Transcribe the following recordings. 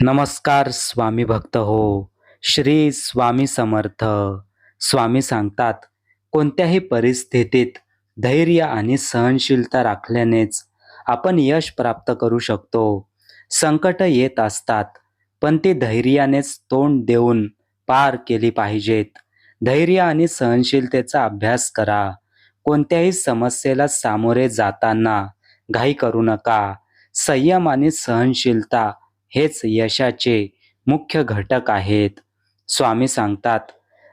नमस्कार स्वामी भक्त हो. श्री स्वामी समर्थ. स्वामी सांगतात कोणत्याही परिस्थितीत धैर्य आणि सहनशीलता राखल्यानेच आपण यश प्राप्त करू शकतो. संकट येत असतात पण ती धैर्यानेच तोंड देऊन पार केली पाहिजेत. धैर्य आणि सहनशीलतेचा अभ्यास करा. कोणत्याही समस्येला सामोरे जाताना घाई करू नका. संयम आणि सहनशीलता हेच यशाचे मुख्य घटक आहेत. स्वामी सांगतात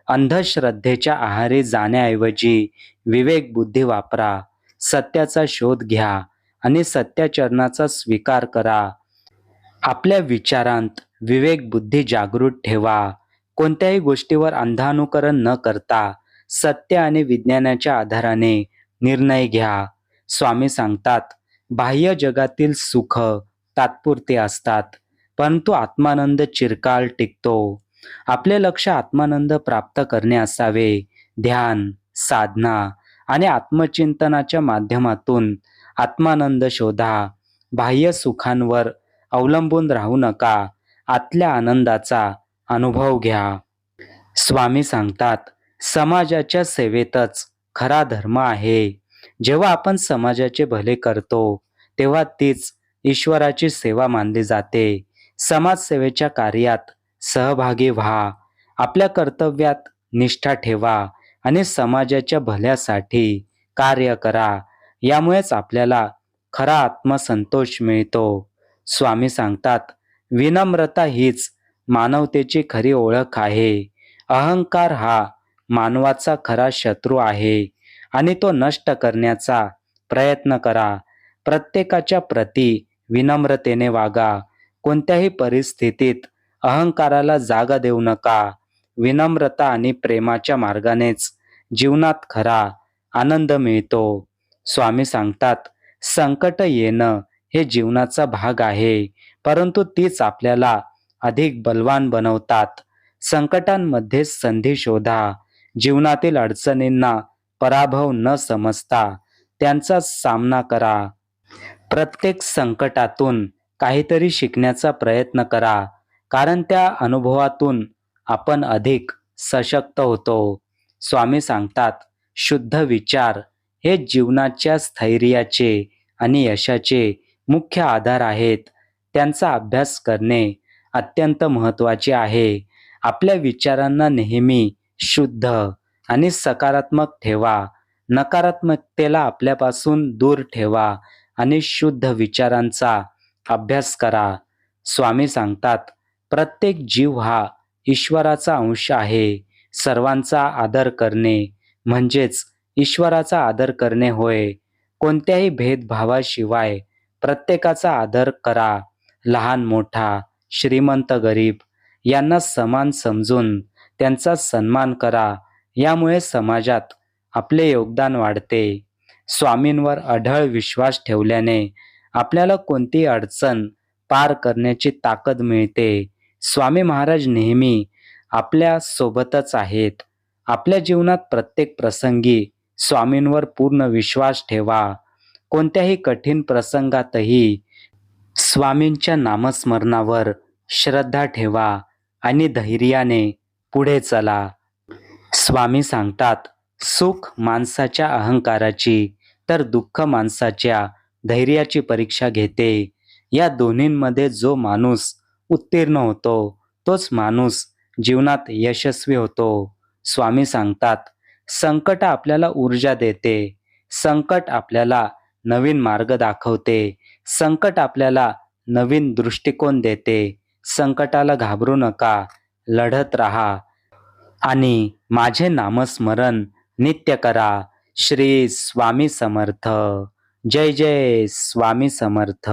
अंधश्रद्धेच्या आहारी जाण्याऐवजी विवेक बुद्धी वापरा सत्याचा शोध घ्या आणि सत्याचरणाचा स्वीकार करा. आपल्या विचारांत विवेक बुद्धी जागृत ठेवा. कोणत्याही गोष्टीवर अंधानुकरण न करता सत्य आणि विज्ञानाच्या आधाराने निर्णय घ्या. स्वामी सांगतात बाह्य जगातील सुख तात्पुरते असतात. परंतु आत्मानंद चिरकाल टिकतो. आपले लक्ष आत्मानंद प्राप्त करणे असावे. ध्यान साधना आणि आत्मचिंतनाच्या माध्यमातून आत्मानंद शोधा. बाह्य सुखांवर अवलंबून राहू नका. आतल्या आनंदाचा अनुभव घ्या. स्वामी सांगतात समाजाच्या सेवेतच खरा धर्म आहे. जेव्हा आपण समाजाचे भले करतो तेव्हा तीच ईश्वराची सेवा मानली जाते. समाजसेवेच्या कार्यात सहभागी व्हा. आपल्या कर्तव्यात निष्ठा ठेवा आणि समाजाच्या भल्यासाठी कार्य करा. यामुळेच आपल्याला खरा आत्मसंतोष मिळतो. स्वामी सांगतात विनम्रता हीच मानवतेची खरी ओळख आहे. अहंकार हा मानवाचा खरा शत्रू आहे आणि तो नष्ट करण्याचा प्रयत्न करा. प्रत्येकाच्या प्रती विनम्रतेने वागा. कोणत्याही परिस्थितीत अहंकाराला जागा देऊ नका. विनम्रता आणि प्रेमाच्या मार्गानेच जीवनात खरा आनंद मिळतो. स्वामी सांगतात संकट येणं हे जीवनाचा भाग आहे परंतु तीच आपल्याला अधिक बलवान बनवतात. संकटांमध्ये संधी शोधा. जीवनातील अडचणींना पराभव न समजता त्यांचा सामना करा. प्रत्येक संकटातून काहीतरी शिकण्याचा प्रयत्न करा कारण त्या अनुभवातून आपण अधिक सशक्त होतो. स्वामी सांगतात शुद्ध विचार हे जीवनाच्या स्थैर्याचे आणि यशाचे मुख्य आधार आहेत. त्यांचा अभ्यास करणे अत्यंत महत्त्वाचे आहे. आपल्या विचारांना नेहमी शुद्ध आणि सकारात्मक ठेवा. नकारात्मकतेला आपल्यापासून दूर ठेवा आणि शुद्ध विचारांचा अभ्यास करा. स्वामी सांगतात प्रत्येक जीव हा ईश्वराचा अंश आहे. सर्वांचा आदर करणे म्हणजेच ईश्वराचा आदर करणे होय. कोणत्याही भेदभावाशिवाय प्रत्येकाचा आदर करा. लहान मोठा श्रीमंत गरीब यांना समान समजून त्यांचा सन्मान करा. यामुळे समाजात आपले योगदान वाढते. स्वामींवर अढळ विश्वास ठेवल्याने आपल्याला कोणती अडचण पार करण्याची ताकद मिळते? स्वामी महाराज नेहमी आपल्या सोबतच आहेत. आपल्या जीवनात प्रत्येक प्रसंगी स्वामींवर पूर्ण विश्वास ठेवा. कोणत्याही कठीण प्रसंगातही स्वामींच्या नामस्मरणावर श्रद्धा ठेवा आणि धैर्याने पुढे चला. स्वामी सांगतात सुख माणसाच्या अहंकाराची तर दुःख माणसाच्या धैर्याची परीक्षा घेते. या दोन्हींमध्ये जो माणूस उत्तीर्ण होतो तोच माणूस जीवनात यशस्वी होतो. स्वामी सांगतात संकट आपल्याला ऊर्जा देते. संकट आपल्याला नवीन मार्ग दाखवते. संकट आपल्याला नवीन दृष्टिकोन देते. संकटाला घाबरू नका लढत राहा. आणि माझे नामस्मरण नित्य करा. श्री स्वामी समर्थ. जय जय स्वामी समर्थ.